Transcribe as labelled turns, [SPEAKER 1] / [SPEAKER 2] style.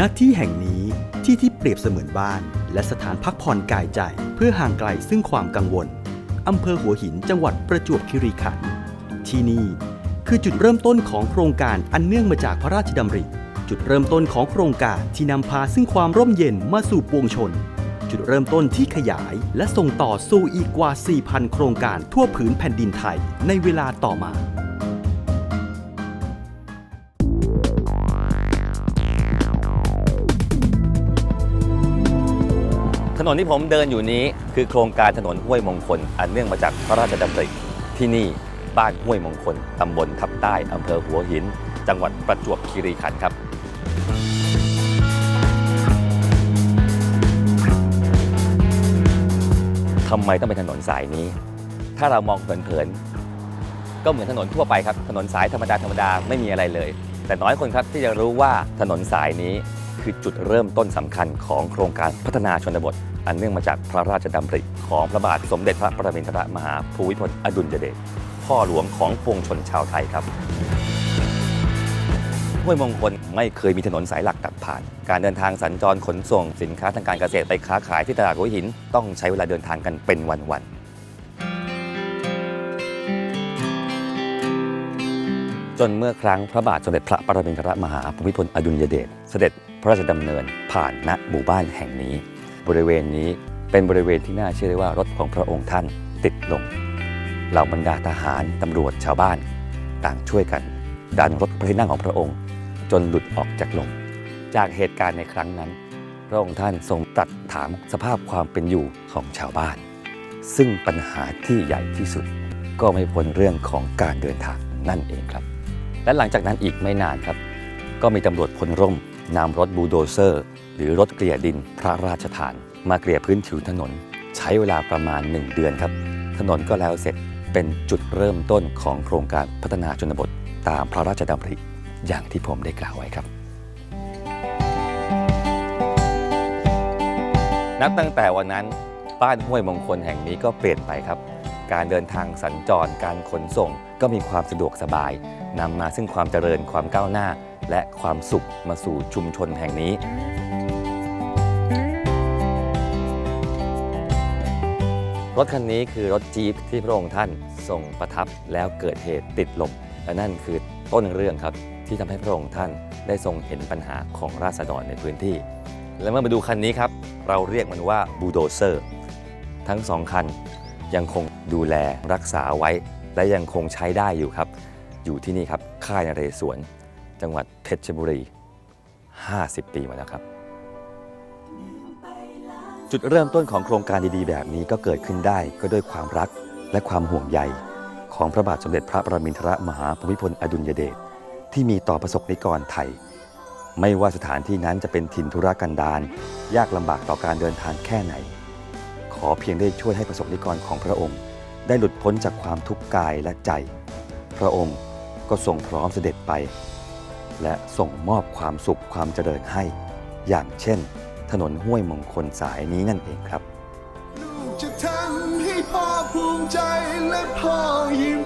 [SPEAKER 1] ณที่แห่งนี้ที่ที่เปรียบเสมือนบ้าน และสถานพักผ่อนกายใจ เพื่อห่างไกลซึ่งความกังวลอำเภอหัวหินจังหวัดประจวบคีรีขันธ์ที่นี่คือจุดเริ่มต้นของโครงการอันเนื่องมาจากพระราชดำริ จุดเริ่มต้นของโครงการที่นำพาซึ่งความร่มเย็นมาสู่ปวงชน จุดเริ่มต้นที่ขยายและส่งต่อสู่อีกกว่า 4,000 โครงการทั่วผืนแผ่นดินไทยในเวลาต่อมา
[SPEAKER 2] นนที่ผมเดินอยู่นี้คือโครงการถนนห้วยมงคล อันเนื่องมาจากพระราชดำริที่นี่บ้านห้วยมงคล ตำบลทับใต้อำเภอหัวหิน จังหวัดประจวบคีรีขันธ์ครับ ทำไมต้องเป็นถนนสายนี้ ถ้าเรามองเผินๆ ก็เหมือนถนนทั่วไปครับ ถนนสายธรรมดาธรรมดาไม่มีอะไรเลย แต่น้อยคนครับที่จะรู้ว่าถนนสายนี้ คือจุดเริ่มต้นสำคัญของโครงการพัฒนาชนบท อันเนื่องมาจากพระราชดำริของพระบาทสมเด็จพระประมินทรมหาภูมิพลอดุลยเดชพ่อหลวงของปวงชนชาวไทยครับห้วยมงคลไม่เคยมีถนนสายหลักตัดผ่าน การเดินทางสัญจรขนส่งสินค้าทางการเกษตรไปค้าขายที่ตลาดหัวหิน ต้องใช้เวลาเดินทางกันเป็นวันๆ นเมื่อครั้งพระบาทสมเด็จพระปรมินทรมหาภูมิพลอดุลยเดชเสด็จพระราชดำเนินผ่านณหมู่บ้านแห่งนี้ บริเวณนี้เป็นบริเวณที่น่าเชื่อได้ว่ารถของพระองค์ท่านติดลมเหล่าบรรดาทหารตำรวจชาวบ้าน ต่างช่วยกัน ดันรถพระที่นั่งของพระองค์ จนหลุดออกจากลมจากเหตุการณ์ในครั้งนั้น พระองค์ท่านทรงตรัสถามสภาพความเป็นอยู่ของชาวบ้าน ซึ่งปัญหาที่ใหญ่ที่สุด ก็ไม่พ้นเรื่องของการเดินทางนั่นเองครับ และหลังจากนั้นอีกไม่นานครับ ก็มีตำรวจพลร่มนำรถบูโดเซอร์ หรือรถเกลี่ยดินพระราชทาน มาเกลี่ยพื้นผิวถนน ใช้เวลาประมาณ 1 เดือนครับ ถนนก็แล้วเสร็จเป็นจุดเริ่มต้นของโครงการพัฒนาชนบทตามพระราชดำริอย่างที่ผมได้กล่าวไว้ครับ นับตั้งแต่วันนั้นบ้านห้วยมงคลแห่งนี้ก็เปลี่ยนไปครับ การเดินทางสัญจรการขนส่ง ก็มีความสะดวกสบายนำมาซึ่งความเจริญความก้าวหน้า และความสุขมาสู่ชุมชนแห่งนี้ รถคันนี้คือรถจี๊ปที่พระองค์ท่านทรงประทับแล้วเกิดเหตุติดลมและนั่นคือต้นเรื่องครับที่ทำให้พระองค์ท่านได้ทรงเห็นปัญหาของราษฎรในพื้นที่ และเมื่อมาดูคันนี้ครับ เราเรียกมันว่าบูโดเซอร์ ทั้งสองคันยังคง ดูแลรักษาไว้ และยังคงใช้ได้อยู่ครับ อยู่ที่นี่ครับ ค่ายนเรศวร จังหวัดเพชรบุรี 50 ปีมาแล้วครับ จุดเริ่มต้นของโครงการดีๆ แบบนี้ก็เกิดขึ้นได้ก็ด้วยความรักและความห่วงใย ของพระบาทสมเด็จพระประมินทรมหาภูมิพลอดุลยเดชที่มีต่อประสบนิกรไทย ไม่ว่าสถานที่นั้นจะเป็นถิ่นธุรกันดารยากลำบากต่อการเดินทางแค่ไหน ขอเพียงได้ช่วยให้ประสบนิกรของพระองค์ ได้หลุดพ้นจากความทุกข์กายและใจ พระองค์ก็ทรงพร้อมเสด็จไป และส่งมอบความสุขความเจริญให้ อย่างเช่น ถนนห้วยมงคลสายนี้นั่นเองครับ
[SPEAKER 3] ลูกจะทำให้พ่อภูมิใจและพ่อยิ้ม